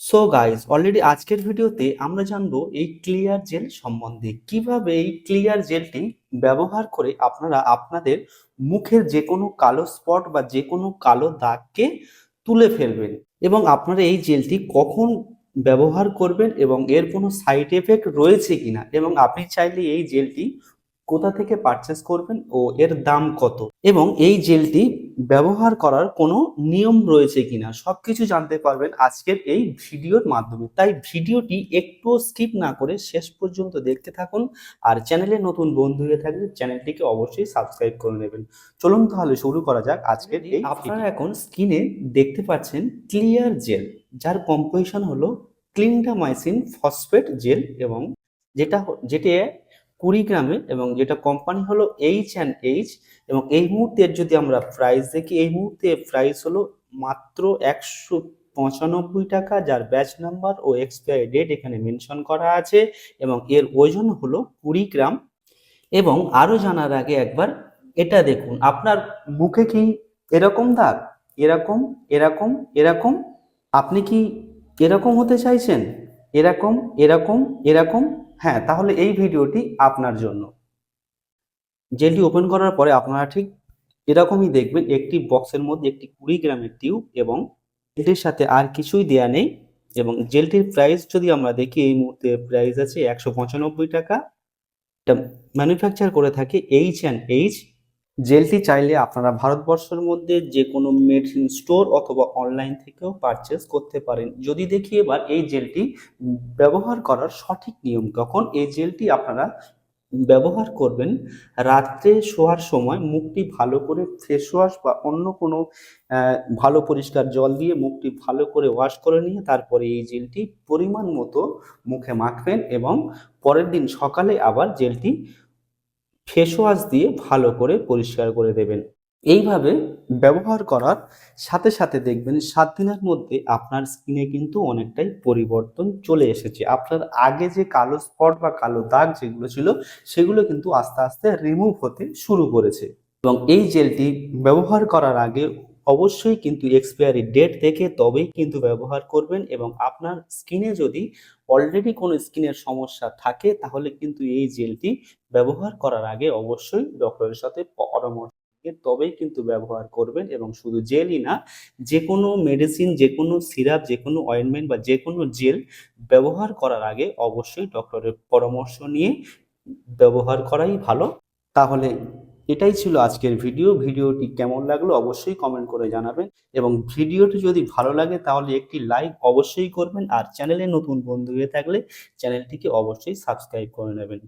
So guys already আজকের ভিডিওতে আমরা জানব এই ক্লিয়ার জেল সম্বন্ধে। কীভাবে এই ক্লিয়ার জেলটি ব্যবহার করে আপনারা আপনাদের মুখের যে কোনো কালো স্পট বা যে কোনো কালো দাগকে তুলে ফেলবেন এবং আপনারা এই জেলটি কখন ব্যবহার করবেন এবং এর কোনো সাইড এফেক্ট রয়েছে কিনা? এবং আপনি চাইলে এই জেলটি কোথা থেকে পারচেস করবেন ও এর দাম কত? এবং এই জেলটি ব্যবহার করার কোনো নিয়ম রয়েছে কিনা? সব কিছু জানতে পারবেন আজকের এই ভিডিওর মাধ্যমে। তাই ভিডিওটি একটু স্কিপ না করে শেষ পর্যন্ত দেখতে থাকুন আর চ্যানেলে নতুন বন্ধু হয়ে থাকলে চ্যানেলটিকে অবশ্যই সাবস্ক্রাইব করে নেবেন। চলুন তাহলে শুরু করা যাক আজকের এই আপনারা এখন স্ক্রিনে দেখতে পাচ্ছেন ক্লিয়ার জেল যার কম্পোজিশন হলো ক্লিনডামাইসিন ফসফেট জেল এবং যেটা যেটা কুড়ি গ্রামে এবং যেটা কোম্পানি হলো এইচ অ্যান্ড এইচ এবং এই মুহূর্তের যদি আমরা প্রাইস দেখি, এই মুহূর্তে প্রাইস হলো মাত্র একশো পঁচানব্বই টাকা, যার ব্যাচ নাম্বার ও এক্সপায়ারি ডেট এখানে মেনশন করা আছে এবং এর ওজন হলো কুড়ি গ্রাম। এবং আরও জানার আগে একবার, এটা দেখুন, আপনার মুখে কি এরকম দাগ? এরকম এরকম এরকম? আপনি কি এরকম হতে চাইছেন? এরকম এরকম এরকম? হ্যাঁ তাহলে এই ভিডিওটি আপনার জন্য। জেলটি ওপেন করার পরে আপনারা ঠিক এরকমই দেখবেন একটি বক্সের মধ্যে একটি কুড়ি গ্রামের টিউব এবং এটির সাথে আর কিছুই দেয়া নেই এবং জেলটির প্রাইস যদি আমরা দেখি, এই মুহূর্তে প্রাইস আছে একশো পঁচানব্বই টাকা। এটা ম্যানুফ্যাকচার করে থাকে এইচ অ্যান্ড এইচ জেলটি চাইলে আপনারা ভারতবর্ষের মধ্যে যে কোনো মেডিসিন স্টোর অথবা অনলাইন থেকেও পারচেস করতে পারেন। যদি দেখি এবার এই জেলটি ব্যবহার করার সঠিক নিয়ম কখন, এই জেলটি আপনারা ব্যবহার করবেন রাত্রে শোয়ার সময় মুখটি ভালো করে ফেস ওয়াশ বা অন্য কোনো ভালো পরিষ্কার জল দিয়ে মুখটি ভালো করে ওয়াশ করে নিয়ে তারপরে এই জেলটি পরিমাণ মতো মুখে মাখবেন এবং পরের দিন সকালে আবার জেলটি ফেস ওয়াশ দিয়ে ভালো করে পরিষ্কার করে দেবেন। এইভাবে ব্যবহার করার সাথে সাথে দেখবেন সাত দিনের মধ্যে আপনার স্কিনে কিন্তু অনেকটাই পরিবর্তন চলে এসেছে। আপনার আগে যে কালো স্পট বা কালো দাগ যেগুলো ছিল, সেগুলো কিন্তু আস্তে আস্তে রিমুভ হতে শুরু করেছে। এবং এই জেলটি ব্যবহার করার আগে অবশ্যই কিন্তু এক্সপায়ারি ডেট দেখে তবেই কিন্তু ব্যবহার করবেন এবং আপনার স্কিনে যদি অলরেডি কোনো স্কিনের সমস্যা থাকে, তাহলে কিন্তু এই জেলটি ব্যবহার করার আগে অবশ্যই ডক্টরের সাথে পরামর্শ তবেই কিন্তু ব্যবহার করবেন এবং শুধু জেলই না, যে কোনো মেডিসিন যে কোনো সিরাপ যে কোনো অয়েনমেন্ট বা যে কোনো জেল ব্যবহার করার আগে অবশ্যই ডক্টরের পরামর্শ নিয়ে ব্যবহার করাই ভালো। তাহলে এটাই ছিল আজকের ভিডিও ভিডিওটি কেমন লাগল অবশ্যই কমেন্ট করে জানাবেন। এবং ভিডিওটি যদি ভালো লাগে তাহলে একটি লাইক অবশ্যই করবেন। আর চ্যানেলে নতুন বন্ধু হয়ে থাকলে চ্যানেলটিকে অবশ্যই সাবস্ক্রাইব করে নেবেন।